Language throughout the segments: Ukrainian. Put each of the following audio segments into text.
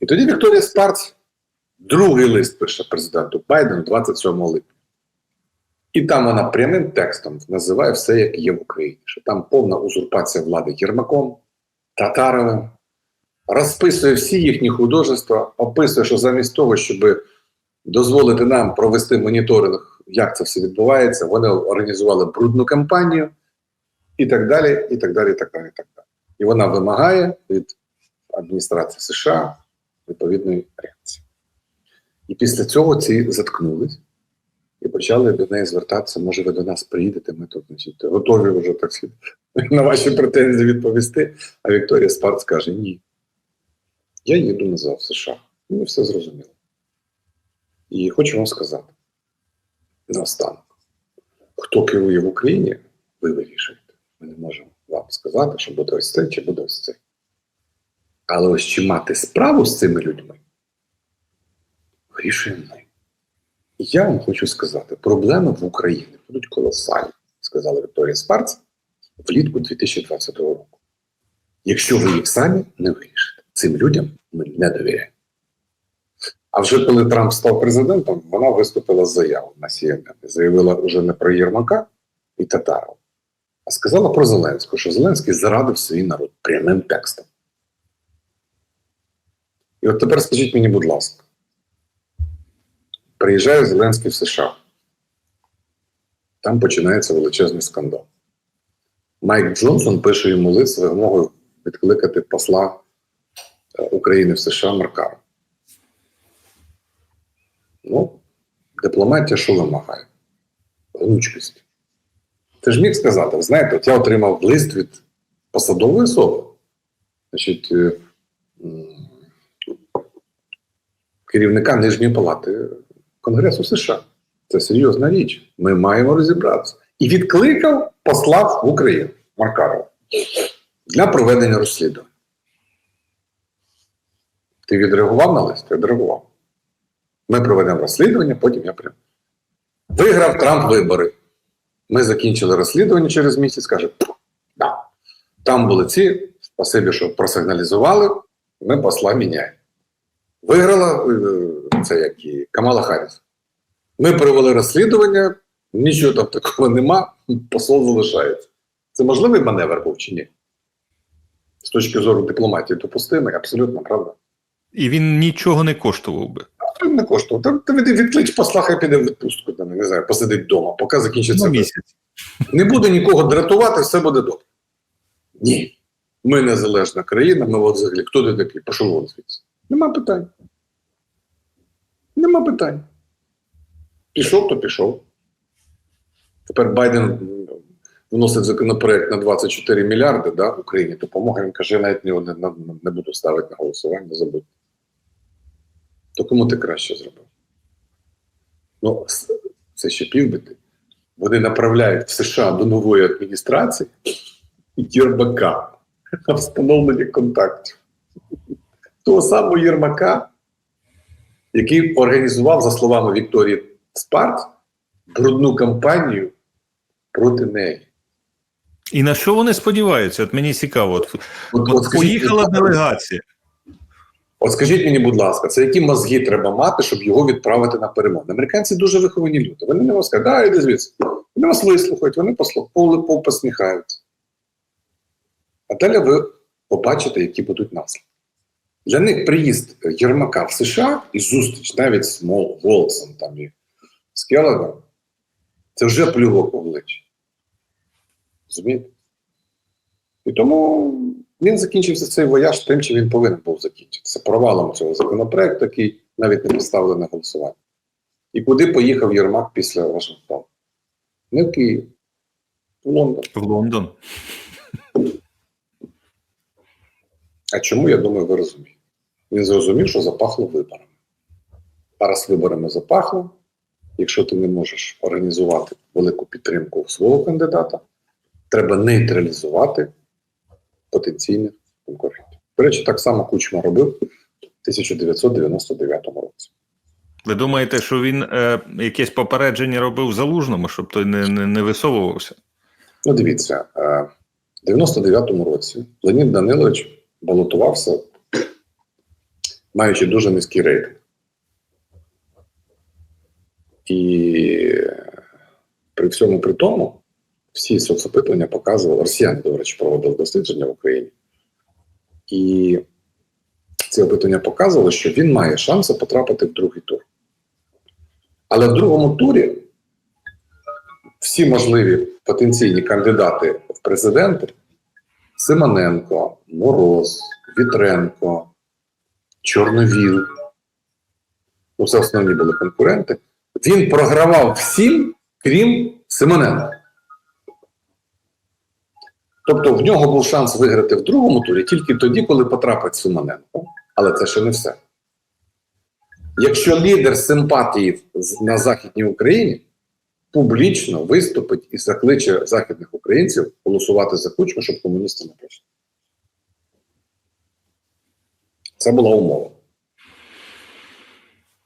І тоді Вікторія Спарц другий лист пише президенту Байдену 27 липня. І там вона прямим текстом називає все, як є в Україні, що там повна узурпація влади Єрмаком, Татаровим, розписує всі їхні художества, описує, що замість того, щоб дозволити нам провести моніторинг, як це все відбувається, вони організували брудну кампанію і так далі, і так далі, і так далі, і так далі. І вона вимагає від адміністрації США відповідної реакції. І після цього ці заткнулись і почали до неї звертатися. Може, ви до нас приїдете, ми тут значить, готові вже так на ваші претензії відповісти. А Вікторія Спарц каже: ні. Я їду назад в США. Ми все зрозуміло. І хочу вам сказати наостанок, хто керує в Україні, ви вирішуєте. Ми не можемо вам сказати, що буде ось це чи буде ось це. Але ось чи мати справу з цими людьми, вирішуємо ми. І я вам хочу сказати, проблеми в Україні будуть колосальні, сказала Вікторія Спарц влітку 2022 року. Якщо ви їх самі не вирішите, цим людям ми не довіряємо. А вже коли Трамп став президентом, вона виступила з заявою на CNN. Заявила вже не про Єрмака і Татарова, а сказала про Зеленського, що Зеленський зрадив свій народ прямим текстом. І от тепер скажіть мені, будь ласка, приїжджає Зеленський в США. Там починається величезний скандал. Майк Джонсон пише йому лист з вимогою відкликати посла е, України в США Маркара. Ну, дипломатія що вимагає? Гнучкість. Ти ж міг сказати, знаєте, от я отримав лист від посадової особи. Значить, е, керівника Нижньої палати Конгресу США. Це серйозна річ. Ми маємо розібратися. І відкликав посла в Україну Маркарова для проведення розслідування. Ти відреагував на лист? Відреагував. Ми проведемо розслідування, потім я прийму. Виграв Трамп вибори. Ми закінчили розслідування через місяць, каже, да. там були ці, спасибі, що просигналізували, ми посла міняємо. Виграла е, це як і Камала Харріс. Ми провели розслідування, нічого там такого нема, посол залишається. Це можливий маневр був чи ні? З точки зору дипломатії допустимий, абсолютно правда. І він нічого не коштував би. Абсолютно не коштував. Та, та від, відклич посла, хай піде в відпустку, там, не знаю, посидить вдома, поки закінчиться. Ну, місяць. Не буде нікого дратувати, все буде добре. Ні. Ми незалежна країна, ми взагалі, хто ти такий? Пішов вон звідси. Нема питань. Нема питань. Пішов, то пішов. Тепер Байден вносить законопроект на 24 мільярди да, Україні допомоги. Він каже, я навіть його не, не, не буду ставити на голосування, забудь. То кому ти краще зробив? Ну, це ще півбіди. Вони направляють в США до нової адміністрації Єрмака на встановлення контактів. Того самого Єрмака, який організував, за словами Вікторії Спарт, брудну кампанію проти неї. І на що вони сподіваються? От мені цікаво. От, От, от скажіть, поїхала делегація. От скажіть мені, будь ласка, це які мозги треба мати, щоб його відправити на перемовини? Американці дуже виховані люди. Вони не вас кажуть, да, іди звідси. Вони вас вислухають, вони послухали, посміхаються. А далі ви побачите, які будуть наслідки. Для них приїзд Єрмака в США і зустріч навіть з Мол, Волцем там, і з Келлогом, це вже плювок обличчя. Розумієте? І тому він закінчився цей вояж тим, чим він повинен був закінчитися. Провалом цього законопроекту, який навіть не поставили на голосування. І куди поїхав Єрмак після Вашингтону? Не в Київ, в Лондон. В Лондон. А чому, я думаю, ви розумієте? Він зрозумів, що запахло виборами. А раз виборами запахло, якщо ти не можеш організувати велику підтримку свого кандидата, треба нейтралізувати потенційних конкурентів. До речі, так само Кучма робив в 1999 році. Ви думаєте, що він е, якесь попередження робив залужному, щоб той не, не, не висовувався? Ну, дивіться, е, в 99-му році Леонід Данилович балотувався маючи дуже низький рейтинг. І при всьому при тому, всі соцопитування показували, росіяни, до речі, проводили дослідження в Україні. І ці опитування показували, що він має шанси потрапити в другий тур. Але в другому турі всі можливі потенційні кандидати в президенти Симоненко, Мороз, Вітренко, Чорновіл. Ну, це основні були конкуренти. Він програвав всім, крім Симоненка. Тобто в нього був шанс виграти в другому турі тільки тоді, коли потрапить Симоненко. Але це ще не все. Якщо лідер симпатії на Західній Україні публічно виступить і закличе західних українців голосувати за кучму, щоб комуністи не прийшли. Це була умова.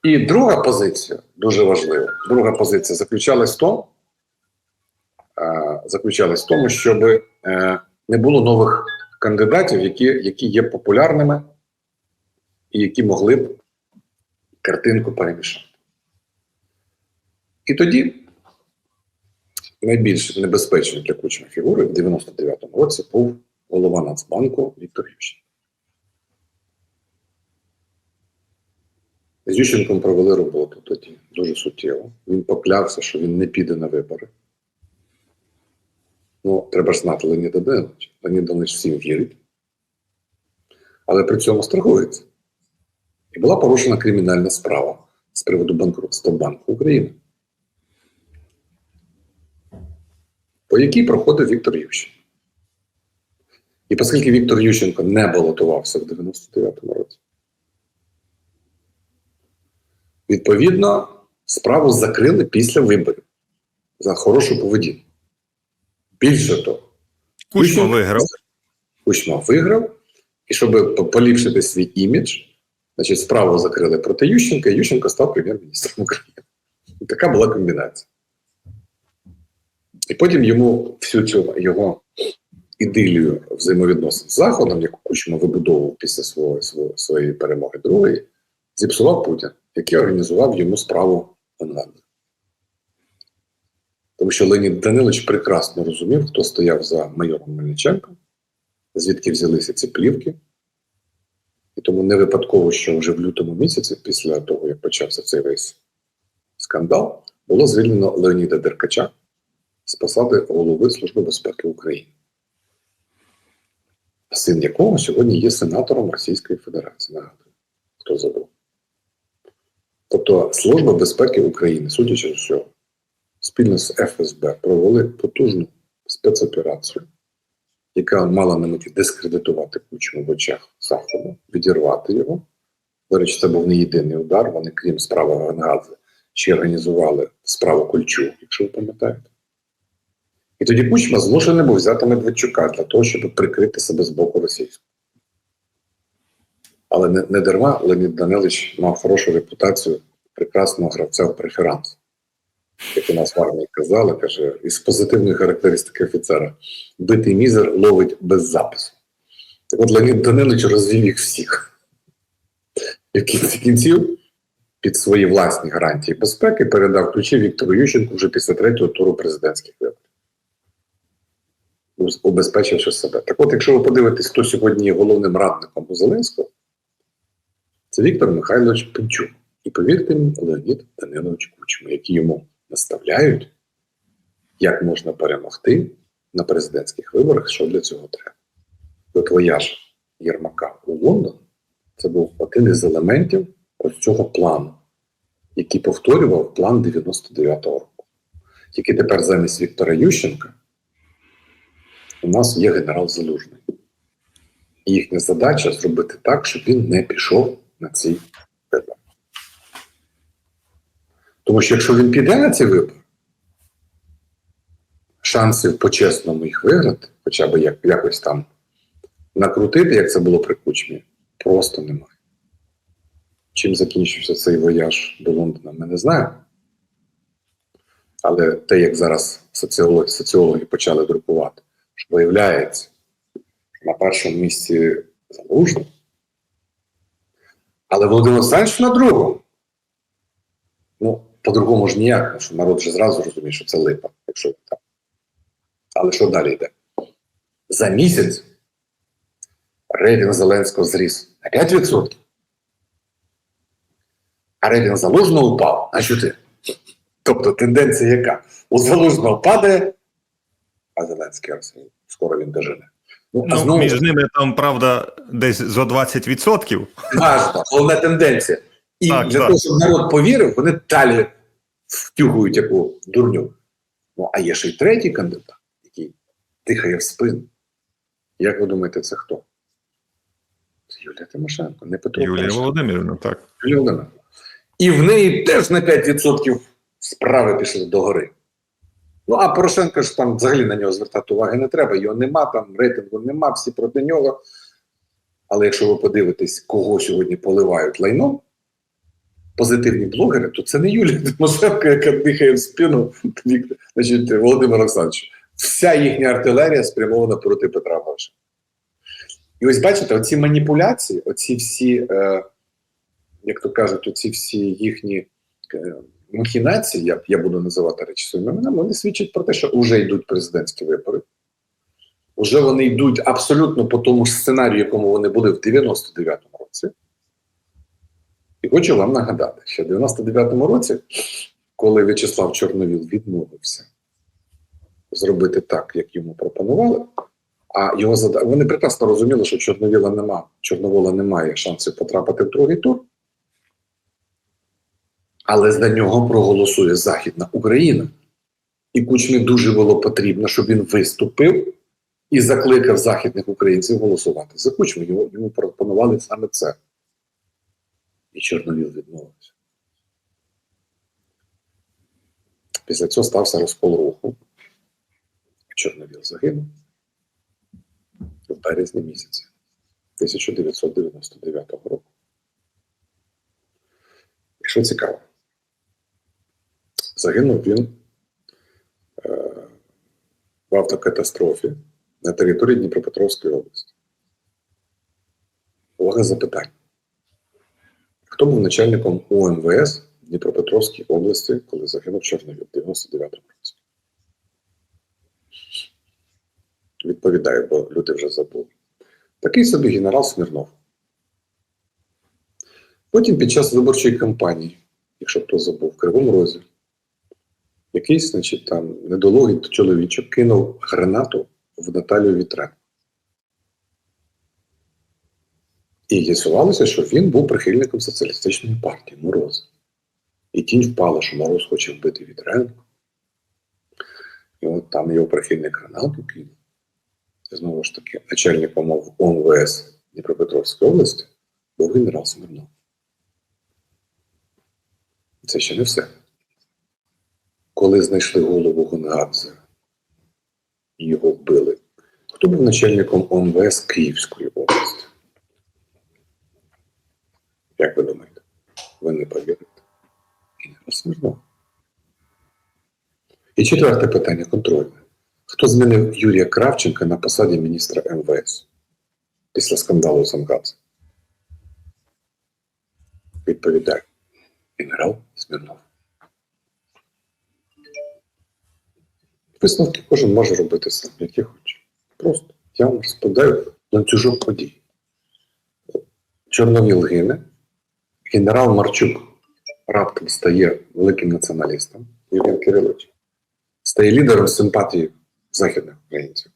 І друга позиція дуже важлива. Друга позиція заключалась в тому, е, заключалась в тому, щоб е, не було нових кандидатів, які, які є популярними і які могли б картинку перемішати. І тоді найбільш небезпечною для Кучма фігури в 99-му році був голова Нацбанку Віктор Ющенко. З Ющенком провели роботу тоді дуже суттєво. Він поклявся, що він не піде на вибори. Ну, треба ж знати Леоніда Даниловича. Леонід Данилович всім вірить, але при цьому страхується. І була порушена кримінальна справа з приводу банкрутства Банку України, по якій проходив Віктор Ющенко. І оскільки Віктор Ющенко не балотувався в 99-му році, відповідно, справу закрили після виборів за хорошу поведінку. Більше того, Кучма виграв. Кучма виграв, і щоб поліпшити свій імідж, значить, справу закрили проти Ющенка, і Ющенко став прем'єр-міністром України. І така була комбінація. І потім йому всю цю його ідилію взаємовідносин з Заходом, яку Кучма вибудовував після свого, свого, своєї перемоги другої, зіпсував Путін, який організував йому справу в Енланді. Тому що Леонід Данилович прекрасно розумів, хто стояв за майором Мельниченком, звідки взялися ці плівки. І тому не випадково, що вже в лютому місяці, після того, як почався цей весь скандал, було звільнено Леоніда Деркача з посади голови Служби безпеки України, син якого сьогодні є сенатором Російської Федерації. Нагадую, хто забув. Тобто Служба безпеки України, судячи з усього, спільно з ФСБ провели потужну спецоперацію, яка мала на меті дискредитувати Кучму в очах Заходу, відірвати його. До речі, це був не єдиний удар. Вони, крім справи Вагангадзе, ще організували справу Кульчу, якщо ви пам'ятаєте. І тоді Кучма змушений був взяти Медведчука для того, щоб прикрити себе з боку російського. Але не, не дарма Леонід Данилович мав хорошу репутацію прекрасного гравця в преферанс. Як у нас в армії казали, каже, із позитивної характеристики офіцера: битий мізер ловить без запису. Так от Леонід Данилович розвів їх всіх. І в кінці кінців під свої власні гарантії безпеки передав ключі Віктору Ющенку вже після третього туру президентських виборів. Убезпечивши себе. Так от, якщо ви подивитесь, хто сьогодні є головним радником у Зеленського, це Віктор Михайлович Пенчук. І повірте мені, Леонід Данилович Кучма, які йому наставляють, як можна перемогти на президентських виборах, що для цього треба. От вояж Єрмака у Лондон це був один із елементів ось цього плану, який повторював план 99-го року. Тільки тепер замість Віктора Ющенка у нас є генерал Залужний. І їхня задача зробити так, щоб він не пішов на ці вибори. Тому що якщо він піде на ці вибори, шансів по-чесному їх виграти, хоча б як, якось там накрутити, як це було при кучмі, просто немає. Чим закінчився цей вояж до Лондона, ми не знаємо. Але те, як зараз соціологи, соціологи почали друкувати, що виявляється, на першому місці залужно, Але Володимир Олександрович на другому. Ну, по-другому ж ніяк, тому що народ вже зразу розуміє, що це липа, якщо так. Але що далі йде? За місяць рейтинг Зеленського зріс на 5%. А рейтинг залужного впав на 4. Тобто тенденція яка? У залужного падає, а Зеленський скоро він дожене. Ну, Ну, знову між ними там, правда, десь зо 20%. важна, головна тенденція. І Так, для так. того, щоб народ повірив, вони далі втюгують яку дурню. Ну, а є ще й третій кандидат, який дихає в спину. Як ви думаєте, це хто? Це Юлія Тимошенко, не Петро Юлія Володимирівна, так. Юлія Володимирівна. І в неї теж на 5% справи пішли догори. Ну, а Порошенко ж там взагалі на нього звертати уваги не треба, його нема, там рейтингу нема, всі проти нього. Але якщо ви подивитесь, кого сьогодні поливають лайном, позитивні блогери, то це не Юлія Тимошенко, яка дихає в спину значить, Володимира Олександровича. Вся їхня артилерія спрямована проти Петра Порошенка. І ось бачите, оці маніпуляції, оці всі, е, як то кажуть, оці всі їхні е, махінації, я, я буду називати речі своїми іменами, вони свідчать про те, що вже йдуть президентські вибори. Уже вони йдуть абсолютно по тому сценарію, якому вони були в 99-му році. І хочу вам нагадати, що в 99-му році, коли В'ячеслав Чорновіл відмовився зробити так, як йому пропонували, а його зада... вони прекрасно розуміли, що Чорновіла нема, Чорновола немає шансів потрапити в другий тур. Але за нього проголосує Західна Україна. І Кучмі дуже було потрібно, щоб він виступив і закликав західних українців голосувати за Кучму. Йому, йому пропонували саме це. І Чорновіл відмовився. Після цього стався розкол руху. Чорновіл загинув в березні місяці 1999 року. І що цікаво, загинув він е, в автокатастрофі на території Дніпропетровської області. Увага запитань. Хто був начальником УМВС в Дніпропетровській області, коли загинув Чорновіл в 99-му році? Відповідаю, бо люди вже забули. Такий собі генерал Смірнов. Потім під час виборчої кампанії, якщо хто забув, в Кривому Розі, якийсь, значить, там недолугий чоловічок кинув гранату в Наталію Вітренко. І з'ясувалося, що він був прихильником соціалістичної партії Мороз. І тінь впала, що Мороз хоче вбити Вітренко. І от там його прихильник гранату кинув. Знову ж таки, начальником ОМВС Дніпропетровської області був генерал Смирнов. Це ще не все. Коли знайшли голову Гонгадзе і його вбили, хто був начальником ОМВС Київської області? Як ви думаєте? Ви не повірите? Смирнов. І четверте питання контрольне. Хто змінив Юрія Кравченка на посаді міністра МВС після скандалу з Амгадзе? Відповідаю. Генерал Смірнов. Висновки кожен може робити сам, які хоче. Просто я вам розповідаю ланцюжок подій. Чорновіл гине, генерал Марчук раптом стає великим націоналістом, Євген Кирилович, стає лідером симпатії західних українців.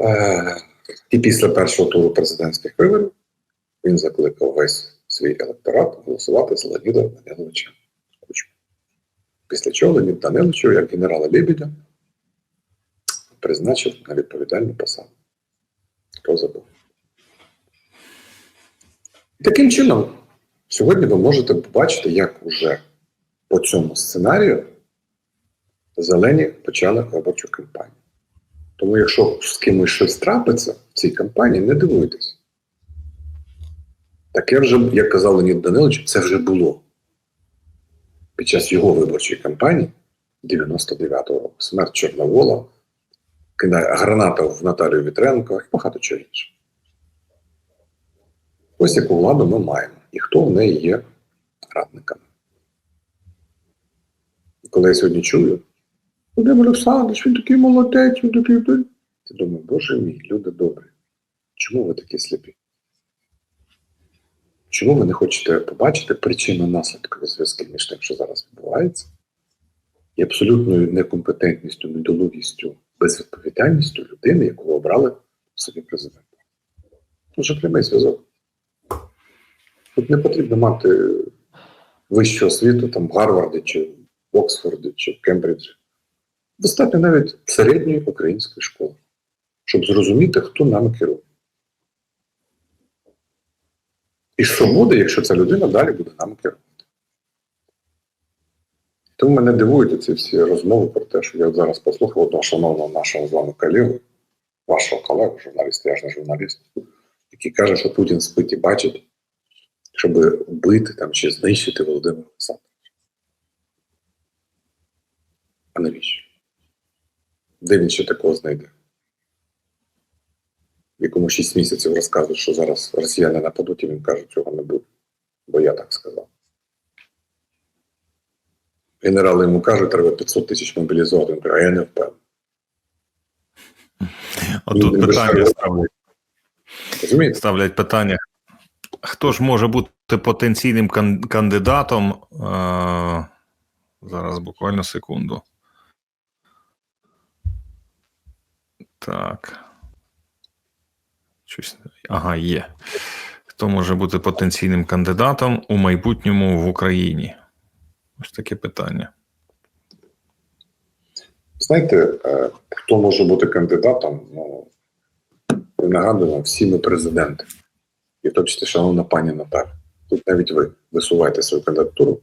Е, і після першого туру президентських виборів він закликав весь свій електорат голосувати за Леоніда Даниловича. Після чого Леонід Даниловичу, як генерала Лебедя, призначив на відповідальну посаду. Хто забув? Таким чином, сьогодні ви можете побачити, як уже по цьому сценарію зелені почали виборчу кампанію. Тому, якщо з кимось щось трапиться в цій кампанії, не дивуйтесь. Таке вже, як казав Леонід Данилович, це вже було під час його виборчої кампанії 99-го року. Смерть Чорновола, граната в Наталію Вітренко і багато чого іншого. Ось яку владу ми маємо, і хто в неї є радниками. Коли я сьогодні чую, Володимир Олександрович, він такий молодець, він такий. той». Ти думаю, боже мій, люди добрі. Чому ви такі сліпі? Чому ви не хочете побачити причину наслідкові зв'язки між тим, що зараз відбувається, і абсолютною некомпетентністю, недолугістю, безвідповідальністю людини, яку ви обрали собі президентом? Дуже прямий зв'язок. Тут не потрібно мати вищу освіту там в Гарварді, чи Оксфорді, чи Кембриджі. Достатньо навіть середньої української школи, щоб зрозуміти, хто нами керує. І що буде, якщо ця людина далі буде нами керувати. Тому мене дивують ці всі розмови про те, що я зараз послухав одного шановного нашого з вами колегу, вашого колегу, журналіста, я ж не журналіст, який каже, що Путін спить і бачить, щоб вбити там чи знищити Володимира Олександровича. А навіщо? Де він ще такого знайде? Якому 6 місяців розказують, що зараз росіяни нападуть, і він каже, цього не буде. Бо я так сказав. Генерали йому кажуть, треба 500 тисяч мобілізувати. Він каже, а я не впевнений. Отут питання ставлять, Розумієте? ставлять питання. Хто ж може бути потенційним кандидатом? Е, зараз буквально секунду. Так. Щось. Ага, є. Хто може бути потенційним кандидатом у майбутньому в Україні? Ось таке питання. Знаєте, е, хто може бути кандидатом? Ну, нагадую вам, всі ми президенти. І числі, шановна пані Наталя, тут навіть ви висуваєте свою кандидатуру.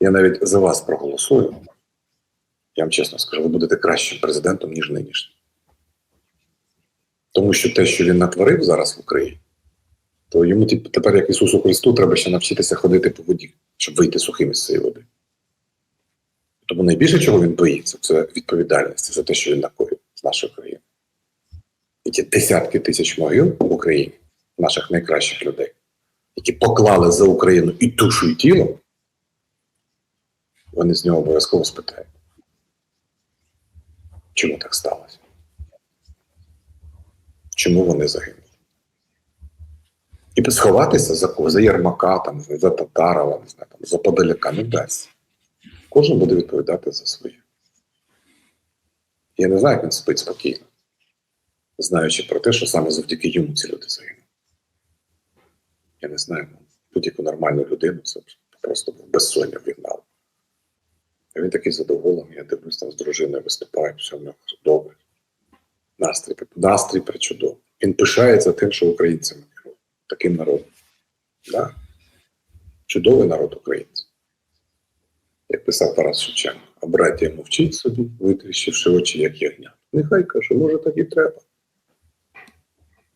Я навіть за вас проголосую. Я вам чесно скажу, ви будете кращим президентом, ніж нинішній. Тому що те, що він натворив зараз в Україні, то йому тепер, як Ісусу Христу, треба ще навчитися ходити по воді, щоб вийти сухим із цієї води. Тому найбільше, чого він боїться, це відповідальності за те, що він накоїв з нашої країни. І ті десятки тисяч могил в Україні, наших найкращих людей, які поклали за Україну і душу, і тіло, вони з нього обов'язково спитають. Чому так сталося? Чому вони загинули? І сховатися за кого? За Єрмака, там, за Татарова, не знаю, там, за Подоляка не вдасться. Кожен буде відповідати за своє. Я не знаю, як він спить спокійно, знаючи про те, що саме завдяки йому ці люди загинули. Я не знаю, ну, будь-яку нормальну людину це просто безсоння вігнало. А він такий задоволений, я дивлюсь там з дружиною виступає, все в нього добре. Настрій, настрій причудовий. Він пишається тим, що українцями керує, таким народом. Да? Чудовий народ українців як писав Тарас Шевченко, а браття мовчить собі, витріщивши очі, як ягня. Нехай каже, може, так і треба.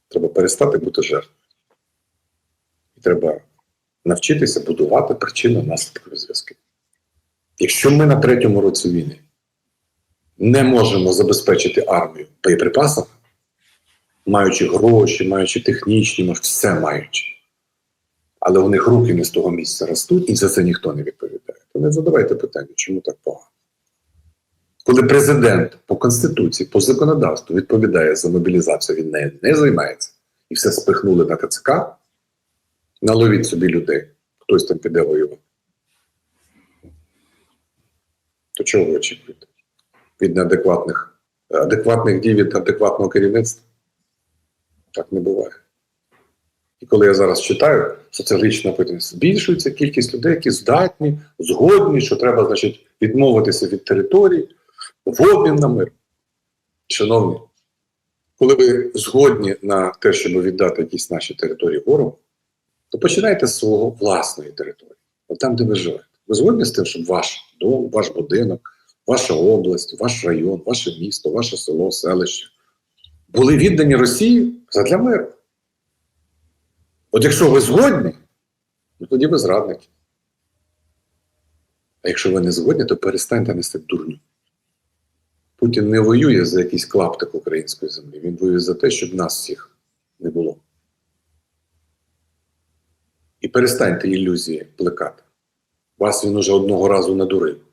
Треба перестати бути жертвою. І треба навчитися будувати причинно наслідкові зв'язки. Якщо ми на третьому році війни не можемо забезпечити армію боєприпасами, маючи гроші, маючи технічні, може, все маючи, але у них руки не з того місця ростуть, і за це ніхто не відповідає. То не задавайте питання, чому так погано. Коли президент по Конституції, по законодавству відповідає за мобілізацію, він нею не займається, і все спихнули на ТЦК, наловіть собі людей, хтось там піде воювати. То чого ви очікуєте? Від неадекватних адекватних дій від адекватного керівництва? Так не буває. І коли я зараз читаю соціологічне опитування, збільшується кількість людей, які здатні, згодні, що треба, значить, відмовитися від територій в обмін на мир. Шановні, коли ви згодні на те, щоб віддати якісь наші території ворогу, то починайте з свого власної території, от там, де ви живете. Ви згодні з тим, щоб ваш дом, ваш будинок, ваша область, ваш район, ваше місто, ваше село, селище були віддані Росії задля миру. От якщо ви згодні, ну тоді ви зрадники. А якщо ви не згодні, то перестаньте нести дурню. Путін не воює за якийсь клаптик української землі. Він воює за те, щоб нас всіх не було. І перестаньте ілюзії плекати. Вас він уже одного разу надурив.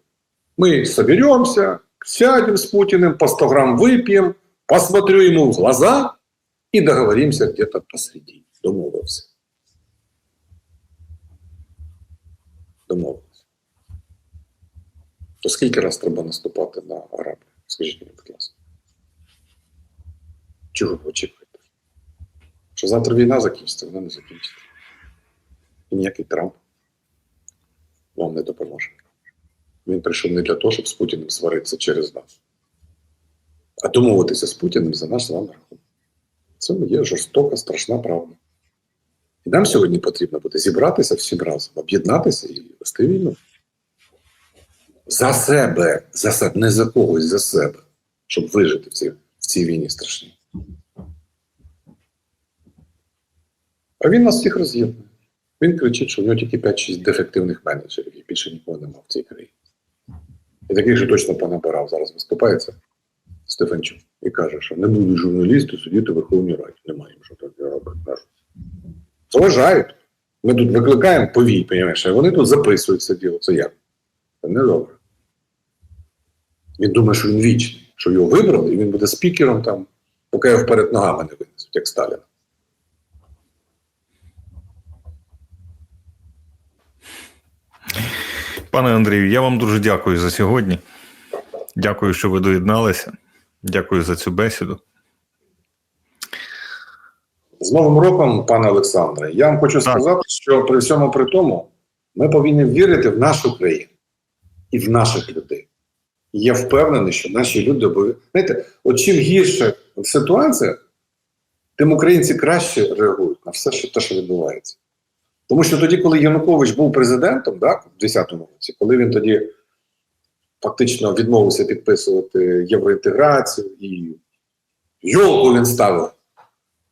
Мы соберемся, сядем с Путиным, по 100 грамм выпьем, посмотрю ему в глаза и договоримся где-то посреди. Домовився. Домовився. То скільки раз треба наступати на арабів? Скажіть мені, будь ласка. Чого ви очікуєте? Що завтра війна закінчиться, вона не закінчиться. І ніякий Трамп вам не допоможе. Він прийшов не для того, щоб з Путіним сваритися через нас, а домовитися з Путіним за наш з вами рахунок. Це є жорстока, страшна правда. І нам сьогодні потрібно буде зібратися всім разом, об'єднатися і вести війну. За себе, за себе, не за когось, за себе, щоб вижити в цій, в цій війні страшній. А він нас всіх роз'єднує. Він кричить, що в нього тільки 5-6 дефективних менеджерів, і більше нікого немає в цій країні. І таких же точно понабирав. Зараз виступається Стефанчук і каже, що не будуть журналісти сидіти в Верховній Раді. Немає їм що так робити. Заважають. Ми тут викликаємо повій, а вони тут записують це діло. Це як? Це не добре. Він думає, що він вічний, що його вибрали, і він буде спікером там, поки його вперед ногами не винесуть, як Сталін. Пане Андрію, я вам дуже дякую за сьогодні. Дякую, що ви доєдналися. Дякую за цю бесіду. З Новим роком, пане Олександре, я вам хочу сказати, що при всьому при тому ми повинні вірити в нашу країну і в наших людей. І я впевнений, що наші люди обов'язково. Знаєте, от чим гірше ситуація, тим українці краще реагують на все, що те, що відбувається. Тому що тоді, коли Янукович був президентом, так, в 2010 році, коли він тоді фактично відмовився підписувати євроінтеграцію і йолку він ставив.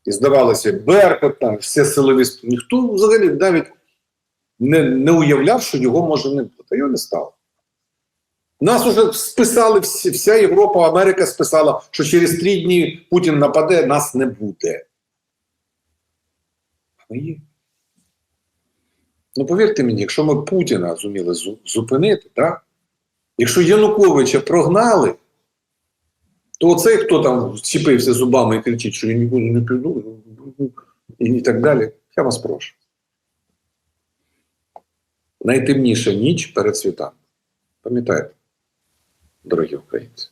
І здавалося, Беркут, там, всі силові ніхто взагалі навіть не, не уявляв, що його може не бути. Його не стало. Нас уже списали, вся Європа, Америка списала, що через три дні Путін нападе, нас не буде. А ми є. Ну, повірте мені, якщо ми Путіна зуміли зупинити, так? якщо Януковича прогнали, то оцей, хто там вчепився зубами і кричить, що я нікуди не піду, і так далі, я вас прошу. Найтемніша ніч перед світами. Пам'ятаєте, дорогі українці.